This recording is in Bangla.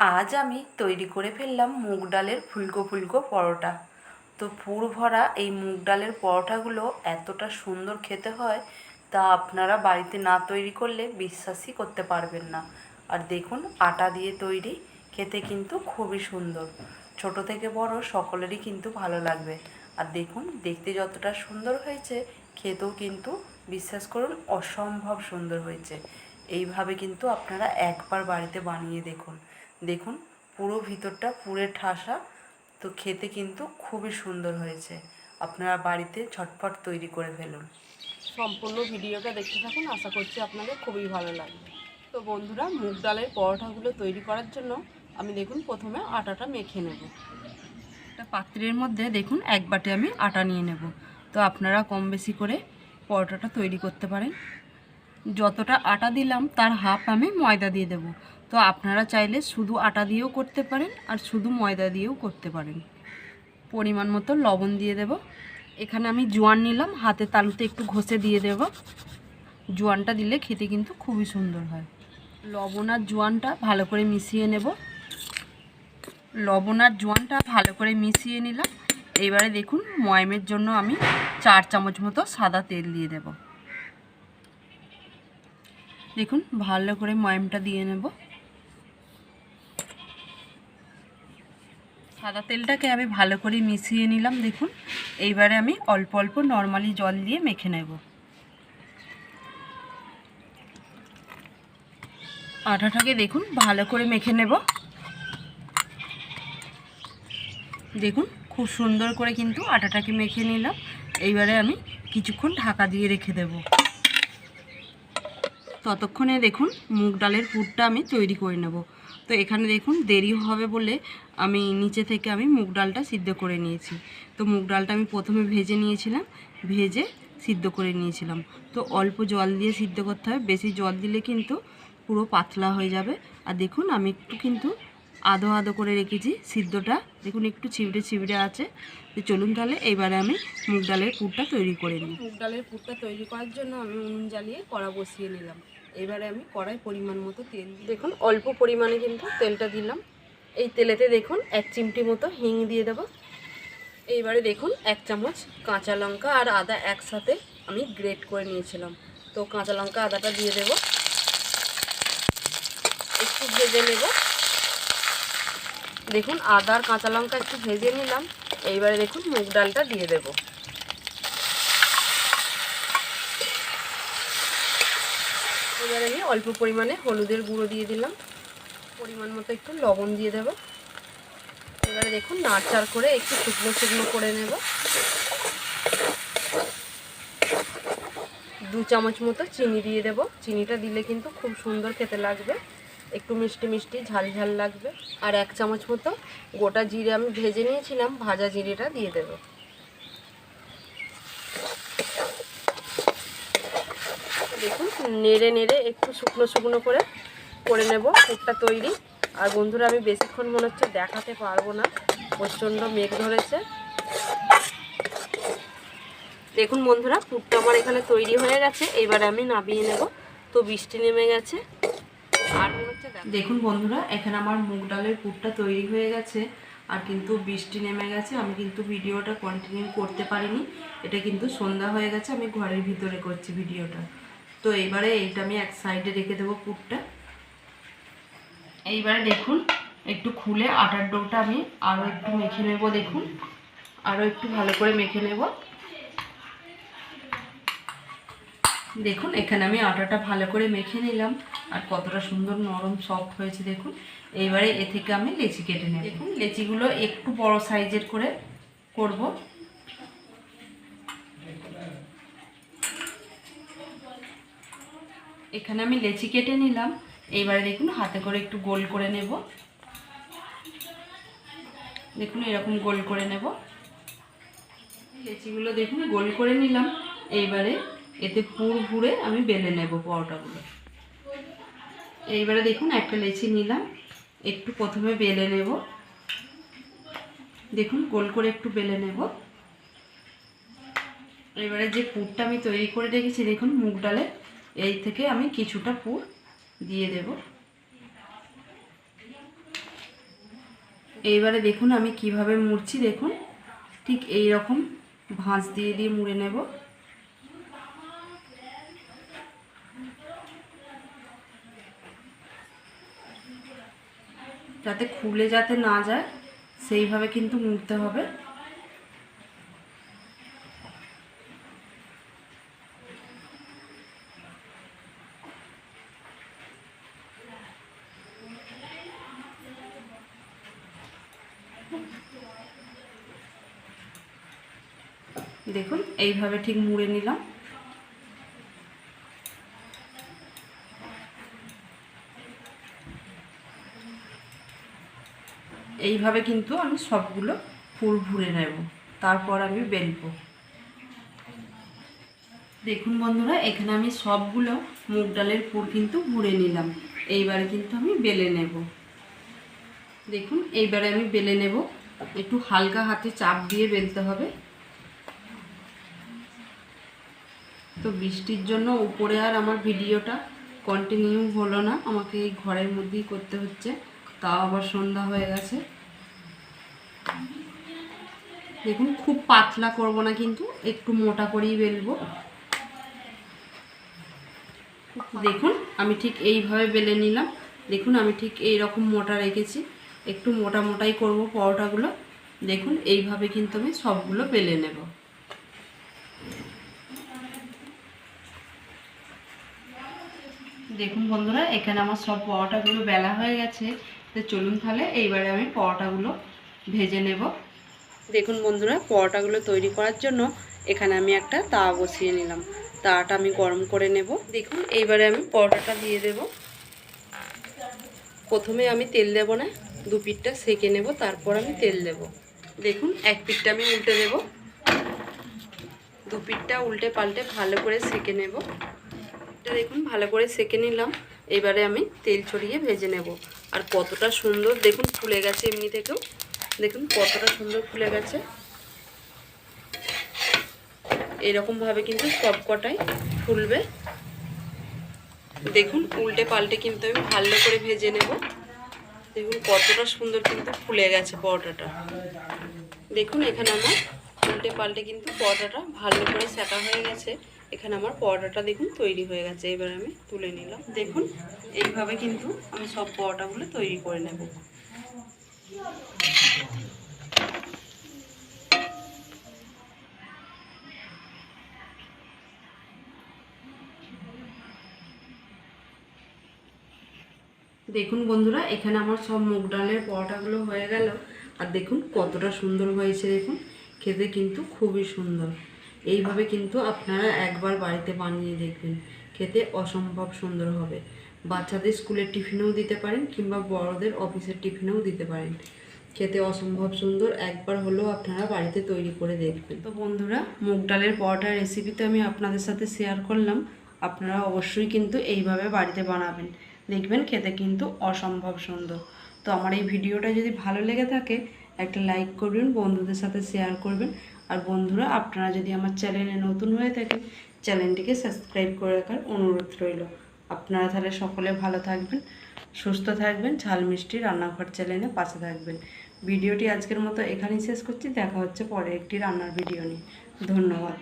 আজ আমি তৈরি করে ফেললাম মুগ ডালের ফুলকো ফুলকো পরোটা। তো পুর ভরা এই মুগ ডালের পরোটাগুলো এতটা সুন্দর খেতে হয়, তা আপনারা বাড়িতে না তৈরি করলে বিশ্বাসই করতে পারবেন না। আর দেখুন, আটা দিয়ে তৈরি, খেতে কিন্তু খুবই সুন্দর। ছোট থেকে বড় সকলেরই কিন্তু ভালো লাগবে। আর দেখুন, দেখতে যতটা সুন্দর হয়েছে, খেতেও কিন্তু, বিশ্বাস করুন, অসম্ভব সুন্দর হয়েছে। এইভাবে কিন্তু আপনারা একবার বাড়িতে বানিয়ে দেখুন। দেখুন, পুরো ভিতরটা পুরে ঠাসা। তো খেতে কিন্তু খুবই সুন্দর হয়েছে। আপনারা বাড়িতে ঝটপট তৈরি করে ফেলুন। সম্পূর্ণ ভিডিওটা দেখতে থাকুন, আশা করছি আপনাদের খুবই ভালো লাগবে। তো বন্ধুরা, মুগ ডালের পরোটাগুলো তৈরি করার জন্য আমি দেখুন, প্রথমে আটাটা মেখে নেব। একটা পাত্রের মধ্যে দেখুন, এক বাটে আমি আটা নিয়ে নেব। তো আপনারা কম বেশি করে পরোটাটা তৈরি করতে পারেন। যতটা আটা দিলাম, তার হাফ আমি ময়দা দিয়ে দেব। তো আপনারা চাইলে শুধু আটা দিয়েও করতে পারেন আর শুধু ময়দা দিয়েও করতে পারেন। পরিমাণ মতো লবণ দিয়ে দেব। এখানে আমি জোয়ান নিলাম, হাতে তালুতে একটু ঘষে দিয়ে দেব। জোয়ানটা দিলে খেতে কিন্তু খুবই সুন্দর হয়। লবণ আর জোয়ানটা ভালো করে মিশিয়ে নেব। লবণ আর জোয়ানটা ভালো করে মিশিয়ে নিলাম। এবারে দেখুন, ময়মের জন্য আমি চার চামচ মতো সাদা তেল দিয়ে দেব। দেখুন, ভালো করে ময়মটা দিয়ে নেব। সাদা তেলটাকে আমি ভালো করে মিশিয়ে নিলাম, দেখুন। এইবারে আমি অল্প অল্প নর্মালি জল দিয়ে মেখে নেব। আটাটাকে দেখুন, ভালো করে মেখে নেব। দেখুন, খুব সুন্দর করে কিন্তু আটাটাকে মেখে নিলাম। এইবারে আমি কিছুক্ষণ ঢাকা দিয়ে রেখে দেব। ততক্ষণে দেখুন মুগ ডালের পুরটা আমি তৈরি করে নেব। তো এখানে দেখুন দেরি হবে বলে আমি নিচে থেকে আমি মুগ ডালটা সিদ্ধ করে নিয়েছি। তো মুগ ডালটা আমি প্রথমে ভেজে নিয়েছিলাম, ভেজে সিদ্ধ করে নিয়েছিলাম। তো অল্প জল দিয়ে সিদ্ধ করতে হবে, বেশি জল দিলে কিন্তু পুরো পাতলা হয়ে যাবে। আর দেখুন আমি একটু কিন্তু আধো আধো করে রেখেছি, সিদ্ধটা দেখুন একটু ছিবড়ে ছিবড়ে আছে। তো চলুন তাহলে এবারে আমি মুগ ডালের পুরটা তৈরি করে নিই। মুগ ডালের পুরটা তৈরি করার জন্য আমি উনুন জ্বালিয়ে কড়া বসিয়ে নিলাম। এবারে আমি কড়াই পরিমাণ মতো তেল। দেখুন, অল্প পরিমাণে কিন্তু তেলটা দিলাম। এই তেলেতে দেখুন, এক চিমটি মতো হিং দিয়ে দেবো। এইবারে দেখুন, এক চামচ কাঁচা লঙ্কা আর আদা একসাথে আমি গ্রেট করে নিয়েছিলাম। তো কাঁচা লঙ্কা, আদাটা দিয়ে দেব। একটু ভেজে নেব। দেখুন, আদা আর কাঁচা লঙ্কা একটু ভেজে নিলাম। এইবারে দেখুন, মুগ ডালটা দিয়ে দেব। এবারে আমি অল্প পরিমাণে হলুদের গুঁড়ো দিয়ে দিলাম। পরিমাণ মতো একটু লবণ দিয়ে দেব। এবারে দেখুন, নাড়চাড় করে একটু শুকনো শুকনো করে নেব। দু চামচ মতো চিনি দিয়ে দেব। চিনিটা দিলে কিন্তু খুব সুন্দর খেতে লাগবে। একটু মিষ্টি মিষ্টি, ঝাল ঝাল লাগবে। আর এক চামচ মতো গোটা জিরে আমি ভেজে নিয়েছিলাম, ভাজা জিরেটা দিয়ে দেব। দেখুন, নেড়ে নেড়ে একটু শুকনো শুকনো করে করে নেব পুরটা তৈরি। আর বন্ধুরা, আমি বেশিক্ষণ মনে হচ্ছে দেখাতে পারব না, প্রচণ্ড মেঘ ধরেছে। দেখুন বন্ধুরা, পুরটা আমার এখানে তৈরি হয়ে গেছে, এবারে আমি নামিয়ে নেব। তো বৃষ্টি নেমে গেছে। আর হচ্ছে দেখুন বন্ধুরা, এখানে আমার মুগ ডালের পুরটা তৈরি হয়ে গেছে। আর কিন্তু বৃষ্টি নেমে গেছে, আমি কিন্তু ভিডিওটা কন্টিনিউ করতে পারিনি। এটা কিন্তু সন্ধ্যা হয়ে গেছে, আমি ঘরের ভিতরে করছি ভিডিওটা। তো এইবারে এইটা আমি এক সাইডে রেখে দেবো পুরটা। এইবারে দেখুন একটু খুলে আটার ডোটা আমি আরও একটু মেখে নেব দেখুন। আরও একটু ভালো করে মেখে নেব। দেখুন এখানে আমি আটাটা ভালো করে মেখে নিলাম। আর কতটা সুন্দর নরম সফট হয়েছে দেখুন। এইবারে এ থেকে আমি লেচি কেটে নেব। দেখুন লেচিগুলো একটু বড় সাইজের করে করব। এখানে আমি লেচি কেটে নিলাম। এইবারে দেখুন, হাতে করে একটু গোল করে নেব। দেখুন, এরকম গোল করে নেব। লেচিগুলো দেখুন, গোল করে নিলাম। এইবারে এতে পুর ভুড়ে আমি বেলে নেব পরোটাগুলো। এইবারে দেখুন, একটা লেচি নিলাম। একটু প্রথমে বেলে নেব। দেখুন, গোল করে একটু বেলে নেব। এবারে যে পুরটা আমি তৈরি করে রেখেছি, দেখুন, মুগ ডালে এই থেকে আমি কিছুটা পুর দিয়ে দেব। এইবারে দেখুন আমি কীভাবে মুড়ছি, দেখুন। ঠিক এই রকম ভাঁজ দিয়ে দিয়ে মুড়ে নেব। যাতে খুলে যাতে না যায়, সেইভাবে কিন্তু মুড়তে হবে। দেখুন, এইভাবে ঠিক মুড়ে নিলাম। এইভাবে কিন্তু আমি সবগুলো ফুল ভুরে নেব, তারপর আমি বেলবো। দেখুন বন্ধুরা, এখানে আমি সবগুলো মুগ ডালের ফুল কিন্তু ভুরে নিলাম। এইবারে কিন্তু আমি বেলে নেব। দেখুন, এইবারে আমি বেলে নেব। একটু হালকা হাতে চাপ দিয়ে বেলতে হবে। তো বৃষ্টির জন্য উপরে আর আমার ভিডিওটা কন্টিনিউ হলো না। আমাকে এই ঘরের মধ্যেই করতে হচ্ছে। তাও আবার সন্ধ্যা হয়ে গেছে। দেখুন, খুব পাতলা করব না কিন্তু, একটু মোটা করেই বেলবো। দেখুন, আমি ঠিক এইভাবে বেলে নিলাম। দেখুন, আমি ঠিক এই রকম মোটা রেখেছি। একটু মোটা মোটাই করব পরোটাগুলো। দেখুন, এইভাবে কিন্তু আমি সবগুলো বেলে নেব। দেখুন বন্ধুরা, এখানে আমার সব পরোটাগুলো বেলা হয়ে গেছে। তো চলুন তাহলে, এইবারে আমি পরোটাগুলো ভেজে নেব। দেখুন বন্ধুরা, পরোটাগুলো তৈরি করার জন্য এখানে আমি একটা তা বসিয়ে নিলাম। তাটা আমি গরম করে নেব। দেখুন, এইবারে আমি পরোটাটা দিয়ে দেব। প্রথমে আমি তেল দেব না, দু পিঠটা সেকে নেব, তারপর আমি তেল দেব। দেখুন, এক পিঠটা আমি উল্টে দেব। দু পিঠটা উল্টে পাল্টে ভালো করে সেকে নেব। এটা দেখুন, ভালো করে সেকে নিলাম। এবারে আমি তেল ছড়িয়ে ভেজে নেব। আর কতটা সুন্দর, দেখুন, ফুলে গেছে এমনি থেকেও। দেখুন, কতটা সুন্দর ফুলে গেছে। এরকমভাবে কিন্তু সব কটাই ফুলবে। দেখুন, উল্টে পাল্টে কিন্তু আমি ভালো করে ভেজে নেব। দেখুন, কতটা সুন্দর কিন্তু ফুলে গেছে পরোটাটা। দেখুন, এখানে আমার উল্টে পাল্টে কিন্তু পরোটাটা ভালো করে সেটা হয়ে গেছে। এখানে আমার পরোটাটা দেখুন তৈরি হয়ে গেছে, এবার আমি তুলে নিলাম। দেখুন, এইভাবে কিন্তু আমি সব পরোটাগুলো তৈরি করে নেব। দেখুন বন্ধুরা, এখানে আমার সব মুগ ডালের পরোটাগুলো হয়ে গেল। আর দেখুন কতটা সুন্দর হয়েছে, দেখুন, খেতে কিন্তু খুবই সুন্দর। এইভাবে কিন্তু আপনারা একবার বাড়িতে বানিয়ে দেখবেন। খেতে অসম্ভব সুন্দর হবে। বাচ্চাদের স্কুলের টিফিনেও দিতে পারেন কিংবা বড়দের অফিসের টিফিনেও দিতে পারেন। খেতে অসম্ভব সুন্দর, একবার হলেও আপনারা বাড়িতে তৈরি করে দেখবেন। তো বন্ধুরা, মুগ ডালের পরোটার রেসিপি তো আমি আপনাদের সাথে শেয়ার করলাম। আপনারা অবশ্যই কিন্তু এইভাবে বাড়িতে বানাবেন। দেখবেন খেতে কিন্তু অসম্ভব সুন্দর। তো আমার এই ভিডিওটা যদি ভালো লেগে থাকে, একটা লাইক করবেন, বন্ধুদের সাথে শেয়ার করবেন। আর বন্ধুরা, আপনারা যদি আমার চ্যানেলে নতুন হয়ে থাকেন, চ্যানেলটিকে সাবস্ক্রাইব করে রাখার অনুরোধ রইল। আপনারা তাহলে সকলে ভালো থাকবেন, সুস্থ থাকবেন, ঝাল মিষ্টি রান্নাঘর চ্যানেলে পাশে থাকবেন। ভিডিওটি আজকের মতো এখানেই শেষ করছি। দেখা হচ্ছে পরে একটি রান্নার ভিডিও নিয়ে। ধন্যবাদ।